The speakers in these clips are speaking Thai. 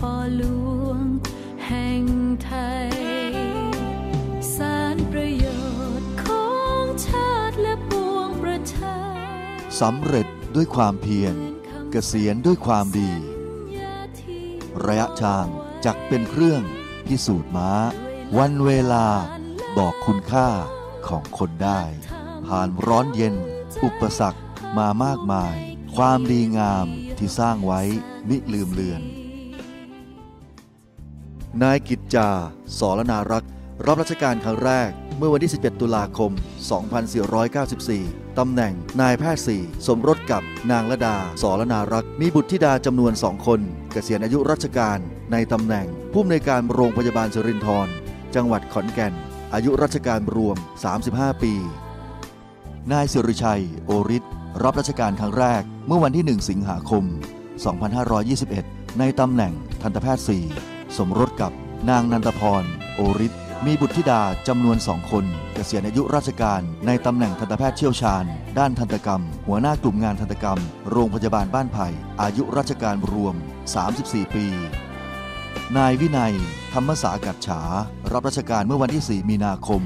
พ่อหลวง แห่งไทย สารประโยชน์ของชาติและปวงประชาสำเร็จด้วยความเพียรเกษียณด้วยความดี ระยะทางจักเป็นเครื่องพิสูจน์ม้า วันเวลาบอกคุณค่าของคนได้ ผ่านร้อนเย็น อุปสรรคมามากมาย ความดีงามที่สร้างไว้มิลืมเลือน นายกิจจา สรนารักษ์รับราชการครั้งแรก เมื่อวันที่ 11 ตุลาคม 2494 ตำแหน่งนายแพทย์สี่สมรสกับนางละดา สรนารักษ์มีบุตรธิดาจำนวนสองคน เกษียณอายุราชการในตำแหน่ง ผู้อำนวยการโรงพยาบาลสิรินธร จังหวัดขอนแก่น อายุราชการรวม 35 ปี นายสิริชัย โอริศรับราชการครั้งแรก เมื่อวันที่ 1 สิงหาคม 2521 ในตำแหน่งทันตแพทย์4 สมรสกับนางนันทพร โอริศมีบุตรธิดาจำนวนสองคนเกษียณอายุราชการในตำแหน่งทันตแพทย์เชี่ยวชาญ ด้านทันตกรรม หัวหน้ากลุ่มงานทันตกรรม โรงพยาบาลบ้านไผ่อายุราชการรวม 34 ปี นายวินัย ธรรมสากัดฉา รับราชการเมื่อวันที่ 4 มีนาคม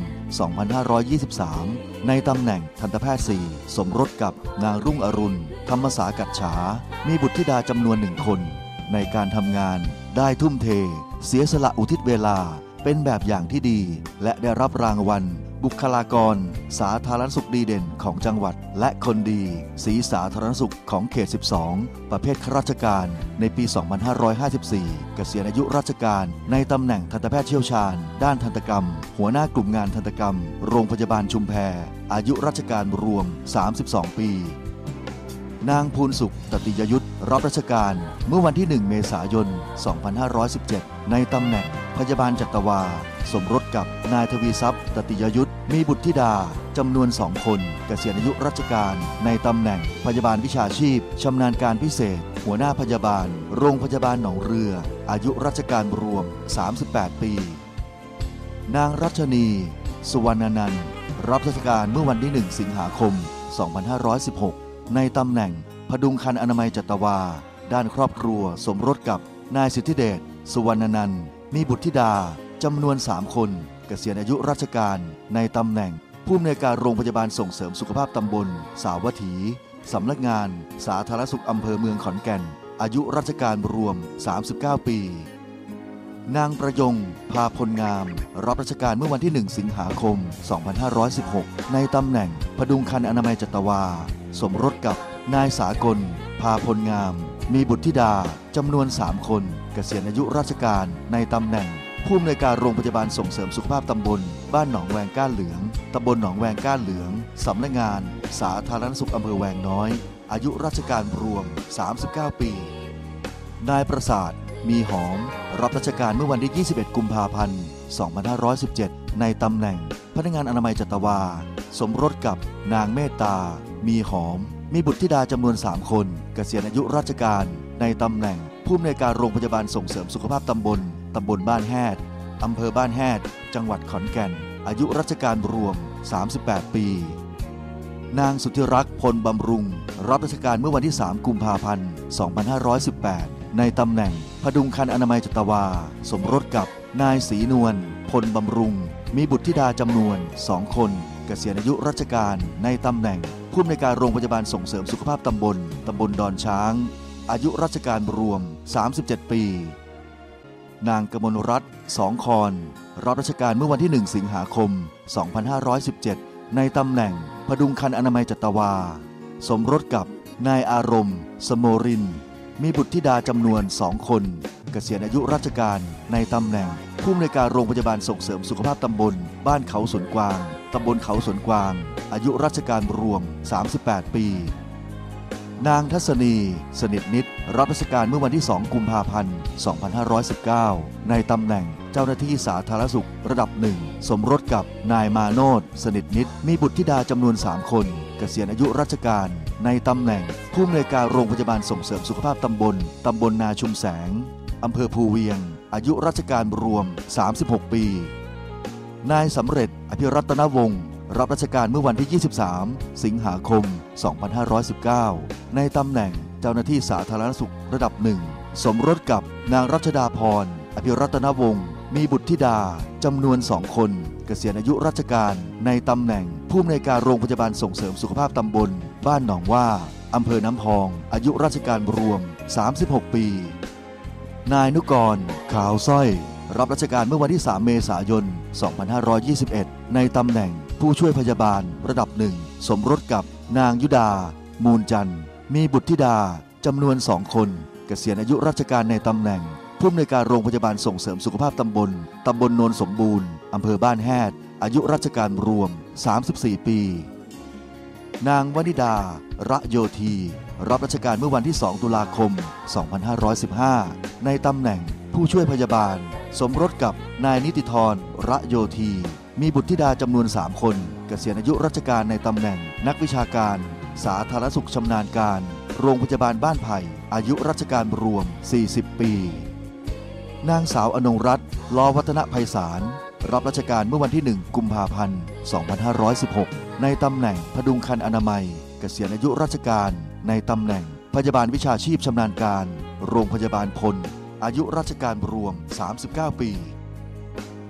2523 ในตำแหน่งทันตแพทย์ 4 สมรสกับนางรุ่งอรุณ ธรรมสากัดฉา มีบุตรธิดาจำนวนหนึ่งคน ในการทำงาน ได้ทุ่มเท เสียสละอุทิศเวลาเป็นแบบอย่างที่ดี และได้รับรางวัล บุคลากร สาธารณสุขดีเด่นของจังหวัด และคนดี สีสาธารณสุขของเขต 12 ประเภทข้าราชการในปี 2554 เกษียณอายุราชการในตำแหน่งทันตแพทย์เชี่ยวชาญ ด้านทันตกรรม หัวหน้ากลุ่มงานทันตกรรม โรงพยาบาลชุมแพ อายุราชการรวม 32 ปี นางภูลสุขตติยยุทธ รับราชการเมื่อวันที่ 1 เมษายน 2517 ในตำแหน่งพยาบาลจัตวา สมรสกับนายทวีทรัพย์ ตติยยุทธมีบุตรธิดาจำนวนสองคนเกษียณอายุราชการในตำแหน่งพยาบาลวิชาชีพชำนาญการพิเศษ หัวหน้าพยาบาล โรงพยาบาลหนองเรือ อายุราชการรวม 38 ปี นางรัชนี สุวรรณนันท์รับราชการเมื่อวันที่ 1 สิงหาคม 2516 ในตำแหน่ง พดุงคันอนามัยจัตวา ด้านครอบครัวสมรสกับนายสิทธิเดชสุวรรณนันท์มีบุตรธิดาจำนวน3คน เกษียณอายุราชการในตำแหน่ง ผู้อำนวยการโรงพยาบาลส่งเสริมสุขภาพตำบล สาวัตถีสำนักงาน สาธารณสุขอำเภอเมืองขอนแก่น อายุราชการรวม 39 ปี นางประยง พาพลงาม รับราชการเมื่อวันที่ 1 สิงหาคม 2516 ในตำแหน่งพดุงคันอนามัยจัตวา สมรสกับ นายสากล พาพลงาม มีบุตรธิดาจำนวน 3 คนเกษียณอายุราชการในตำแหน่ง ผู้อำนวยการโรงพยาบาลส่งเสริมสุขภาพตำบล บ้านหนองแวงก้านเหลืองตำบลหนองแวงก้านเหลืองสำนักงาน สาธารณสุขอำเภอแวงน้อย อายุราชการรวม 39 ปี นายประสาท มีหอม รับราชการเมื่อวันที่ 21 กุมภาพันธ์ 2517 ในตำแหน่ง พนักงานอนามัยจัตวา สมรสกับนางเมตตา มีหอม มีบุตรธิดาจำนวน 3 คนเกษียณอายุราชการในตำแหน่งผู้อำนวยการโรงพยาบาลส่งเสริมสุขภาพตำบลตำบลบ้านแฮดอำเภอบ้านแฮดจังหวัดขอนแก่น อายุราชการรวม 38 ปี นางสุทธิรักษ์พลบำรุง รับราชการเมื่อวันที่ 3 กุมภาพันธ์ 2518 ในตำแหน่งพดุงคันอนามัยจัตวา สมรสกับนายศรีนวลพลบำรุง มีบุตรธิดาจำนวน 2 คนเกษียณอายุราชการในตำแหน่ง ผู้อำนวยการโรงพยาบาลส่งเสริมสุขภาพตำบล ตำบลดอนช้าง อายุราชการรวม 37 ปี นางกมลรัตน์สองคอนรับราชการเมื่อวันที่ 1 สิงหาคม 2517 ในตำแหน่งพดุงคันอนามัยจัตวา สมรสกับนายอารมณ์สโมริน มีบุตรธิดาจำนวนสองคน เกษียณอายุราชการในตำแหน่งผู้อำนวยการโรงพยาบาลส่งเสริมสุขภาพตำบล บ้านเขาสวนกวาง ตำบลเขาสวนกวาง อายุราชการรวม 38 ปี นางทัศนี สนิทนิตรับราชการเมื่อวันที่ 2 กุมภาพันธ์ 2519 ในตำแหน่งเจ้าหน้าที่สาธารณสุขระดับหนึ่ง สมรสกับนายมาโนดสนิทนิด มีบุตรธิดาจำนวน 3 คน เกษียณอายุราชการในตำแหน่ง ผู้อำนวยการโรงพยาบาลส่งเสริมสุขภาพตำบลตำบลนาชุมแสงอำเภอภูเวียง อายุราชการรวม 36 ปี นายสำเร็จอภิรัตนวงศ์รับราชการเมื่อวันที่ 23 สิงหาคม 2519 ในตำแหน่งเจ้าหน้าที่สาธารณสุขระดับหนึ่ง สมรสกับนางรัชดาพร อภิรัตนวงศ์มีบุตรธิดาจำนวนสองคน เกษียณอายุราชการในตำแหน่ง ผู้อำนวยการโรงพยาบาลส่งเสริมสุขภาพตำบล บ้านหนองว่าอำเภอน้ำพอง อายุราชการรวม 36 ปี นายนุกร ขาวสร้อย รับราชการเมื่อวันที่ 3 เมษายน 2521 ในตำแหน่งผู้ช่วยพยาบาลระดับหนึ่ง สมรสกับนางยุดา มูลจันทร์ มีบุตรธิดาจำนวนสองคน เกษียณอายุราชการในตำแหน่ง ผู้อำนวยการโรงพยาบาลส่งเสริมสุขภาพตำบลตำบลโนนสมบูรณ์อำเภอบ้านแฮดอายุราชการรวม 34 ปี นางวนิดา ระโยธี รับราชการเมื่อวันที่ 2 ตุลาคม 2515 ในตำแหน่งผู้ช่วยพยาบาล สมรสกับนายนิติธรระโยธี มีบุตรธิดาจำนวน 3 คน เกษียณอายุราชการในตำแหน่ง นักวิชาการ สาธารณสุขชำนาญการ โรงพยาบาลบ้านไผ่ อายุราชการรวม 40 ปี นางสาวอนงรัตน์ลอวัฒนภัยสาร รับราชการเมื่อวันที่ 1 กุมภาพันธ์ 2516 ในตำแหน่งพดุงคันอนามัย เกษียณอายุราชการในตำแหน่งพยาบาลวิชาชีพชำนาญการ โรงพยาบาลพล อายุราชการรวม 39 ปี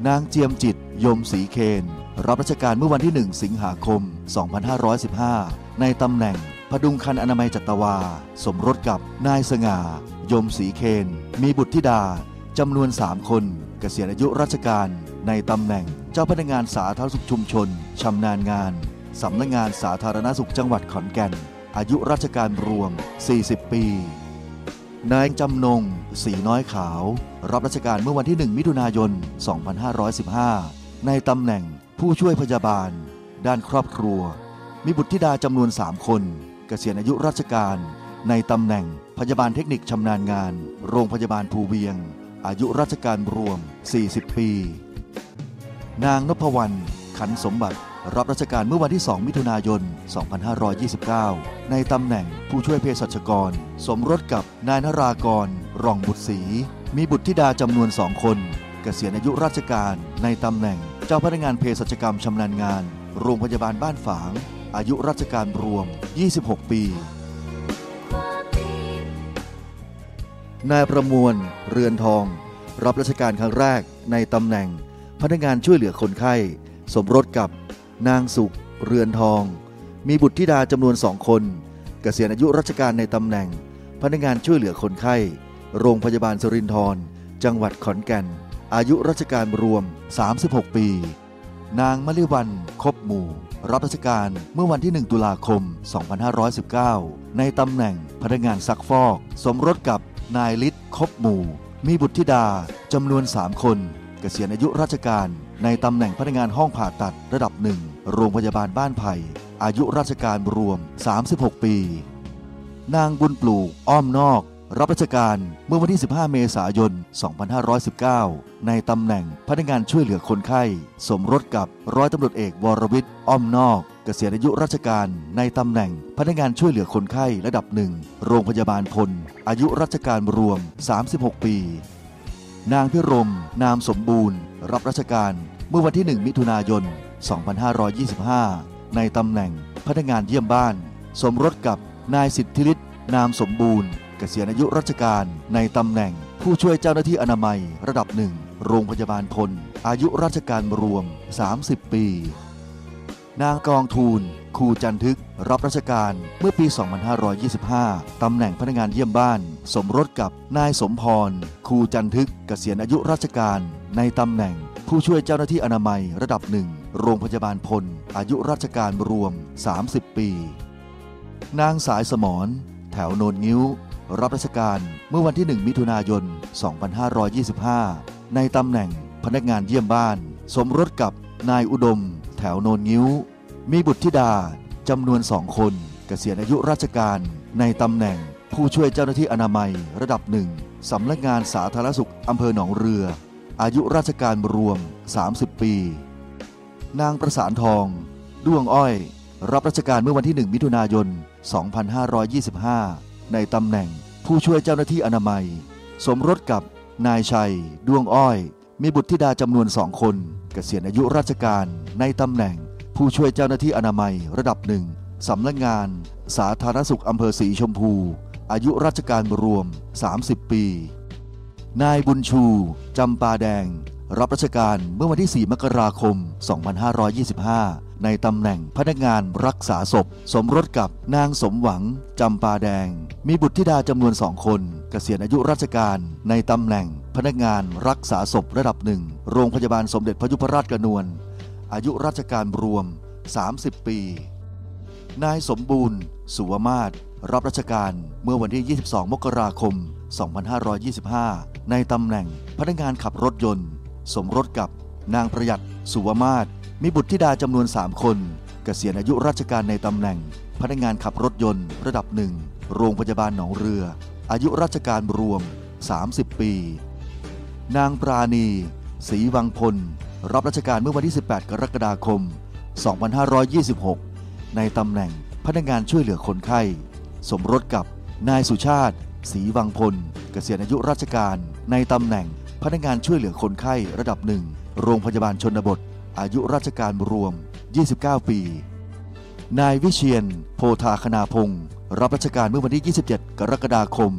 นางเจียมจิต ยมศรีเคน รับราชการเมื่อวันที่ 1 สิงหาคม 2515 ในตำแหน่งพดุงคันอนามัยจัตวา สมรสกับนายสง่า ยมศรีเคน มีบุตรธิดาจำนวน 3 คนเกษียณอายุราชการในตำแหน่งเจ้าพนักงานสาธารณสุขชุมชนชำนาญงานสำนักงงานสาธารณสุขจังหวัดขอนแก่น อายุราชการรวม 40 ปี นายจำนง สีน้อยขาว รับราชการเมื่อวันที่ 1 มิถุนายน 2515 ในตำแหน่งผู้ช่วยพยาบาล ด้านครอบครัว มีบุตรธิดาจำนวน 3 คนเกษียณอายุราชการ ในตำแหน่งพยาบาลเทคนิคชำนาญงาน โรงพยาบาลภูเวียง อายุราชการรวม 40 ปี นางนพวรรณขันสมบัติ รับราชการเมื่อวันที่ 2 มิถุนายน 2529 ในตำแหน่งผู้ช่วยเภสัชกร สมรสกับนายนรากร รองบุตรศรีมีบุตรธิดาจำนวนสองคนเกษียณอายุราชการในตำแหน่ง เจ้าพนักงานเภสัชกรรมชำนาญงาน โรงพยาบาลบ้านฝาง อายุราชการรวม 26 ปี นายประมวล เรือนทอง รับราชการครั้งแรกในตำแหน่ง พนักงานช่วยเหลือคนไข้ สมรสกับ นางสุข เรือนทอง มีบุตรธิดาจำนวนสองคน เกษียณอายุราชการในตำแหน่ง พนักงานช่วยเหลือคนไข้ โรงพยาบาลสรินทร จังหวัดขอนแก่น อายุราชการรวม 36 ปี นางมลิวันคบหมู่ รับราชการเมื่อวันที่ 1 ตุลาคม 2519 ในตำแหน่งพนักงานซักฟอก สมรสกับนายฤทธิ์คบหมู่ มีบุตรธิดาจำนวน 3 คน เกษียณอายุราชการในตำแหน่งพนักงานห้องผ่าตัดระดับหนึ่งโรงพยาบาลบ้านไผ่ อายุราชการรวม 36 ปี นางบุญปลูกอ้อมนอก รับราชการเมื่อวันที่ 15 เมษายน 2519 ในตำแหน่งพนักงานช่วยเหลือคนไข้ สมรสกับร้อยตำรวจเอกวรวิทย์อ้อมนอก เกษียณอายุราชการในตำแหน่งพนักงานช่วยเหลือคนไข้ระดับหนึ่งโรงพยาบาลพล อายุราชการรวม 36 ปี นางพิรม นามสมบูรณ์ รับราชการเมื่อวันที่ 1 มิถุนายน 2525 ในตำแหน่งพนักงานเยี่ยมบ้าน สมรสกับนายสิทธิฤทธิ์นามสมบูรณ์ เกษียณอายุราชการในตำแหน่ง ผู้ช่วยเจ้าหน้าที่อนามัย ระดับหนึ่งโรงพยาบาลพล อายุราชการรวม 30 ปี นางกองทูลคูจันทึก รับราชการเมื่อปี 2525 ตำแหน่งพนักงานเยี่ยมบ้าน สมรสกับนายสมพร คูจันทึก เกษียณอายุราชการ ในตำแหน่ง ผู้ช่วยเจ้าหน้าที่อนามัยระดับหนึ่ง โรงพยาบาลพล อายุราชการรวม 30 ปี นางสายสมรแถวโนนงิ้ว รับราชการเมื่อวันที่ 1 มิถุนายน 2525 ในตำแหน่งพนักงานเยี่ยมบ้าน สมรสกับนายอุดม แถวโนนงิ้ว มีบุตรธิดาจำนวนสองคนเกษียณอายุราชการในตำแหน่งผู้ช่วยเจ้าหน้าที่อนามัยระดับหนึ่งสำนักงานสาธารณสุขอำเภอหนองเรือ อายุราชการรวม 30 ปี นางประสานทอง ด้วงอ้อย รับราชการเมื่อวันที่ 1 มิถุนายน 2525 ในตำแหน่งผู้ช่วยเจ้าหน้าที่อนามัย สมรสกับนายชัย ด้วงอ้อย มีบุตรธิดาจำนวนสองคนเกษียณอายุราชการในตำแหน่ง ผู้ช่วยเจ้าหน้าที่อนามัยระดับหนึ่งสำนักงาน สาธารณสุขอำเภอสีชมพู อายุราชการรวม 30 ปี นายบุญชู จำปาแดง รับราชการเมื่อวันที่ 4 มกราคม 2525 ในตำแหน่งพนักงานรักษาศพ สมรสกับนางสมหวังจำปาแดง มีบุตรธิดาจำนวนสองคนเกษียณอายุราชการในตำแหน่งพนักงานรักษาศพระดับหนึ่ง โรงพยาบาลสมเด็จพระยุพราชกนวลอายุราชการรวม 30 ปี นายสมบูรณ์ สุวมาศรับราชการเมื่อวันที่ 22 มกราคม 2525 ในตำแหน่งพนักงานขับรถยนต์ สมรสกับนางประหยัด สุวมาศมีบุตรธิดาจำนวน 3 คนเกษียณอายุราชการในตำแหน่ง พนักงานขับรถยนต์ระดับหนึ่ง โรงพยาบาลหนองเรือ อายุราชการรวม 30 ปี นางปราณีศรีวังพล รับราชการเมื่อวันที่ 18 กรกฎาคม 2526 ในตำแหน่งพนักงานช่วยเหลือคนไข้ สมรสกับนายสุชาติศรีวังพล เกษียณอายุราชการในตำแหน่ง พนักงานช่วยเหลือคนไข้ระดับหนึ่ง โรงพยาบาลชนบท อายุราชการรวม 29 ปี นายวิเชียน โพธาคณาพงศ์รับราชการเมื่อวันที่ 27 กรกฎาคม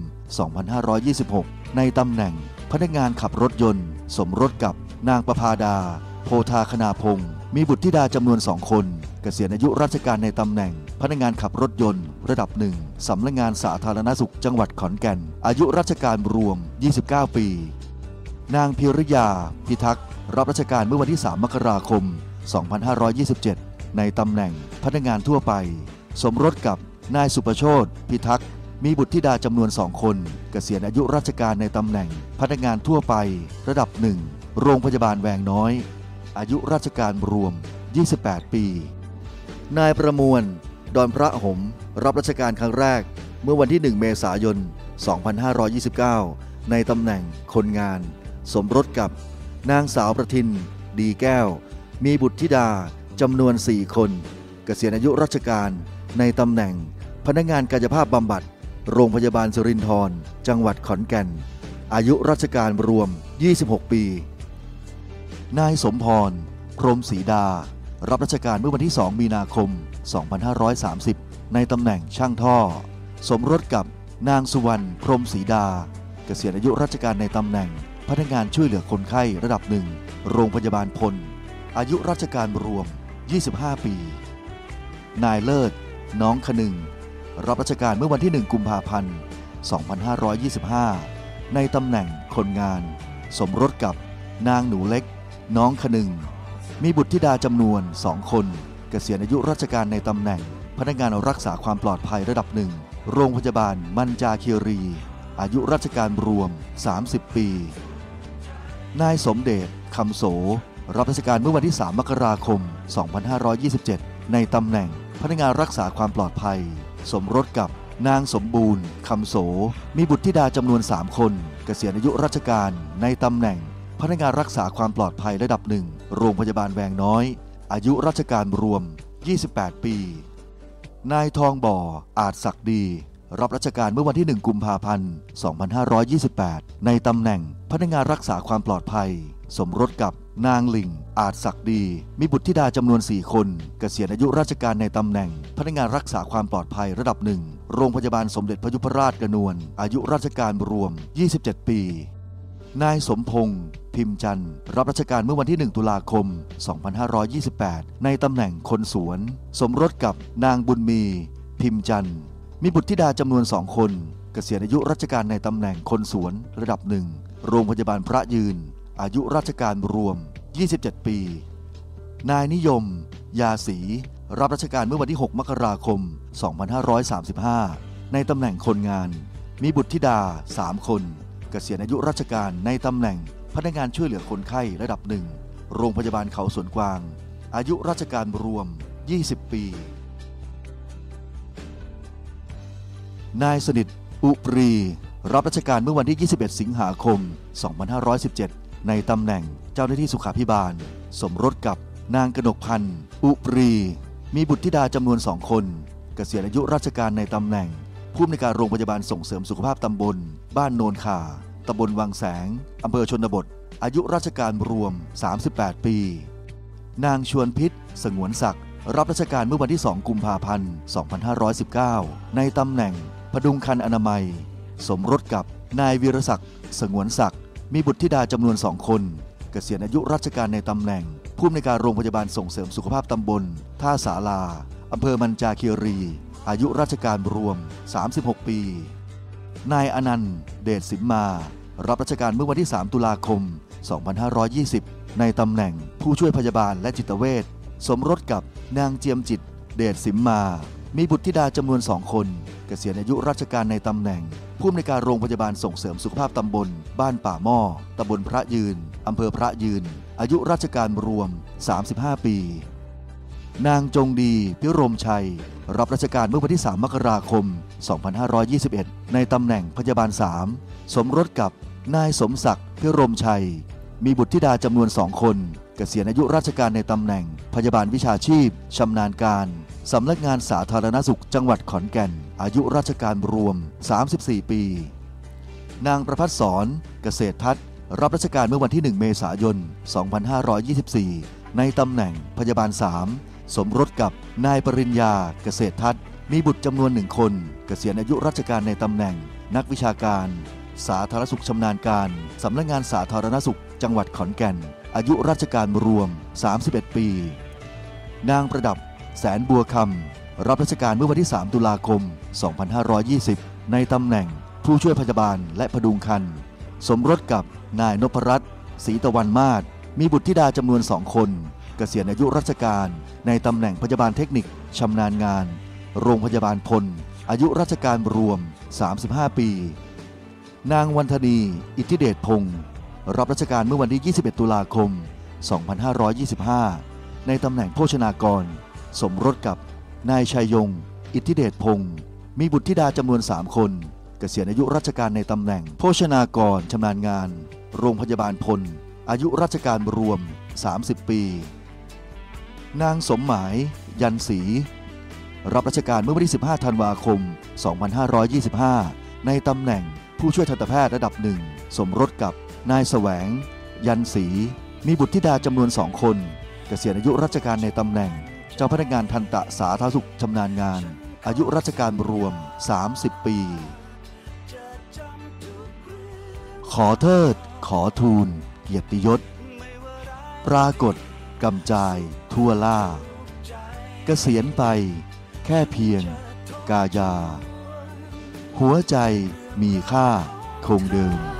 2526 ในตำแหน่งพนักงานขับรถยนต์ สมรสกับนางประพาดา โพธาคณาพงศ์มีบุตรธิดาจำนวนสองคนเกษียณอายุราชการในตำแหน่ง พนักงานขับรถยนต์ ระดับหนึ่งสำนักงานสาธารณสุขจังหวัดขอนแก่น อายุราชการรวม 29 ปี นางพิริยา พิทักษ์รับราชการเมื่อวันที่ 3 มกราคม 2527 ในตำแหน่งพนักงานทั่วไป สมรสกับนายสุประโชตพิทักษ์มีบุตรธิดาจำนวนสองคนเกษียณอายุราชการในตำแหน่งพนักงานทั่วไประดับหนึ่งโรงพยาบาลแวงน้อย อายุราชการรวม 28 ปี นายประมวล ดอนพระหม รับราชการครั้งแรก เมื่อวันที่ 1 เมษายน 2529 ในตำแหน่งคนงาน สมรสกับนางสาวประทิน ดีแก้ว มีบุตรธิดาจำนวน 4 คน เกษียณอายุราชการในตำแหน่ง พนักงานกายภาพบำบัด โรงพยาบาลสิรินธรจังหวัดขอนแก่น อายุราชการรวม 26 ปี นายสมพร พรมศรีดา รับราชการเมื่อวันที่ 2 มีนาคม 2530 ในตำแหน่งช่างท่อ สมรสกับนางสุวรรณ พรมศรีดา เกษียณอายุราชการในตำแหน่ง พนักงานช่วยเหลือคนไข้ระดับหนึ่ง โรงพยาบาลพล อายุราชการรวม 25 ปี นายเลิศ น้องคนึง รับราชการเมื่อวันที่ 1 กุมภาพันธ์ 2525 ในตำแหน่งคนงาน สมรสกับนางหนูเล็ก น้องคนึง มีบุตรธิดาจำนวนสองคน เกษียณอายุราชการในตำแหน่ง พนักงานรักษาความปลอดภัยระดับหนึ่ง โรงพยาบาลมันจาคีรี อายุราชการรวม 30 ปี นายสมเดชคำโส รับราชการเมื่อวันที่ 3 มกราคม 2527 ในตำแหน่งพนักงานรักษาความปลอดภัย สมรสกับนางสมบูรณ์คำโส มีบุตรธิดาจำนวน 3 คน เกษียณอายุราชการในตำแหน่ง พนักงานรักษาความปลอดภัยระดับหนึ่ง โรงพยาบาลแวงน้อย อายุราชการรวม 28 ปี นายทองบ่ออาจศักดี รับราชการเมื่อวันที่ 1 กุมภาพันธ์ 2528 ในตำแหน่งพนักงานรักษาความปลอดภัย สมรสกับนางลิง อาจศักดี มีบุตรธิดาจำนวน 4 คน เกษียณอายุราชการในตำแหน่ง พนักงานรักษาความปลอดภัยระดับหนึ่ง โรงพยาบาลสมเด็จพระยุพราชกระนวลอายุราชการรวม 27 ปี นายสมพงษ์พิมพ์จันทร์รับราชการเมื่อวันที่ 1 ตุลาคม 2528 ในตำแหน่งคนสวน สมรสกับนางบุญมี พิมพ์จันทร์ มีบุตรธิดาจำนวนสองคนเกษียณอายุราชการในตำแหน่งคนสวนระดับหนึ่ง โรงพยาบาลพระยืน อายุราชการรวม 27 ปี นายนิยม ยาสี รับราชการเมื่อวันที่ 6 มกราคม 2535 ในตำแหน่งคนงาน มีบุตรธิดา 3 คนเกษียณอายุราชการในตำแหน่งพนักงานช่วยเหลือคนไข้ระดับหนึ่ง โรงพยาบาลเขาสวนกวาง อายุราชการรวม 20 ปี นายสนิท อุปรี รับราชการเมื่อวันที่ 21 สิงหาคม 2517 ในตำแหน่งเจ้าหน้าที่สุขาพิบาล สมรสกับนางกนกพันธ์ อุปรี มีบุตรธิดาจำนวนสองคน เกษียณอายุราชการในตำแหน่ง ผู้อำนวยการโรงพยาบาลส่งเสริมสุขภาพตำบล บ้านโนนขาตำบลวังแสง อำเภอชนบท อายุราชการรวม 38 ปี นางชวนพิษ สงวนศักดิ์รับราชการเมื่อวันที่ 2 กุมภาพันธ์ 2519 ในตำแหน่ง พดุงคันอนามัย สมรสกับนายวีรศักดิ์สงวนศักดิ์มีบุตรธิดาจำนวนสองคน เกษียณอายุราชการในตำแหน่ง ผู้อำนวยการโรงพยาบาลส่งเสริมสุขภาพตำบล ท่าสาลาอำเภอมันจาคีรี อายุราชการรวม 36 ปี นายอนันต์ เดชสิมมา รับราชการเมื่อวันที่ 3 ตุลาคม 2520 ในตำแหน่งผู้ช่วยพยาบาลและจิตเวชสมรสกับนางเจียมจิต เดชสิมมา มีบุตรธิดาจำนวนสองคนเกษียณอายุราชการในตำแหน่ง ผู้อำนวยการโรงพยาบาลส่งเสริมสุขภาพตำบล บ้านป่าหม้อตำบลพระยืน อำเภอพระยืน อายุราชการรวม 35 ปี นางจงดี พิรมชัย รับราชการเมื่อวันที่ 3 มกราคม 2521 ในตำแหน่งพยาบาล 3 สมรสกับนายสมศักดิ์พิรมชัย มีบุตรธิดาจำนวนสองคนเกษียณอายุราชการในตำแหน่ง พยาบาลวิชาชีพชำนาญการ สำนักงานสาธารณสุขจังหวัดขอนแก่น อายุราชการรวม 34 ปี นางประพัฒสอนเกษตรทัศน์ รับราชการเมื่อวันที่ 1 เมษายน 2524 ในตำแหน่งพยาบาล 3 สมรสกับนายปริญญาเกษตรทัศน์ มีบุตรจำนวนหนึ่งคน เกษียณอายุราชการในตำแหน่ง นักวิชาการ สาธารณสุขชำนาญการสำนักงานสาธารณสุข จังหวัดขอนแก่น อายุราชการรวม 31 ปี นางประดับ แสนบัวคำรับราชการเมื่อวันที่ 3 ตุลาคม 2520 ในตำแหน่งผู้ช่วยพยาบาลและพดุงคัน สมรสกับนายนพรัตน์ศรีตะวันมาศมีบุตรธิดาจำนวนสองคน เกษียณอายุราชการ ในตำแหน่งพยาบาลเทคนิคชำนาญงาน โรงพยาบาลพล อายุราชการรวม 35 ปี นางวันธนีอิทธิเดชพงศ์รับราชการเมื่อวันที่ 21 ตุลาคม 2525 ในตำแหน่งโภชนากร สมรสกับนายชัยยง อิทธิเดชพงศ์มีบุตรธิดาจำนวน 3 คน เกษียณอายุราชการในตำแหน่ง โภชนากรชำนาญงาน โรงพยาบาลพล อายุราชการรวม 30 ปี นางสมหมาย ยันศรีรับราชการเมื่อวันที่ 15 ธันวาคม 2525 ในตำแหน่งผู้ช่วยทันตแพทย์ระดับหนึ่ง สมรสกับนายแสวง ยันศรีมีบุตรธิดาจำนวนสองคน เกษียณอายุราชการในตำแหน่ง เจ้าพนักงานทันตะสาธารณสุขชำนาญงาน อายุราชการรวม 30 ปี ขอเทิด ขอทูล เกียรติยศ ปรากฏกำจาย ทั่วล่า เกษียณไป แค่เพียง กายา หัวใจมีค่าคงเดิม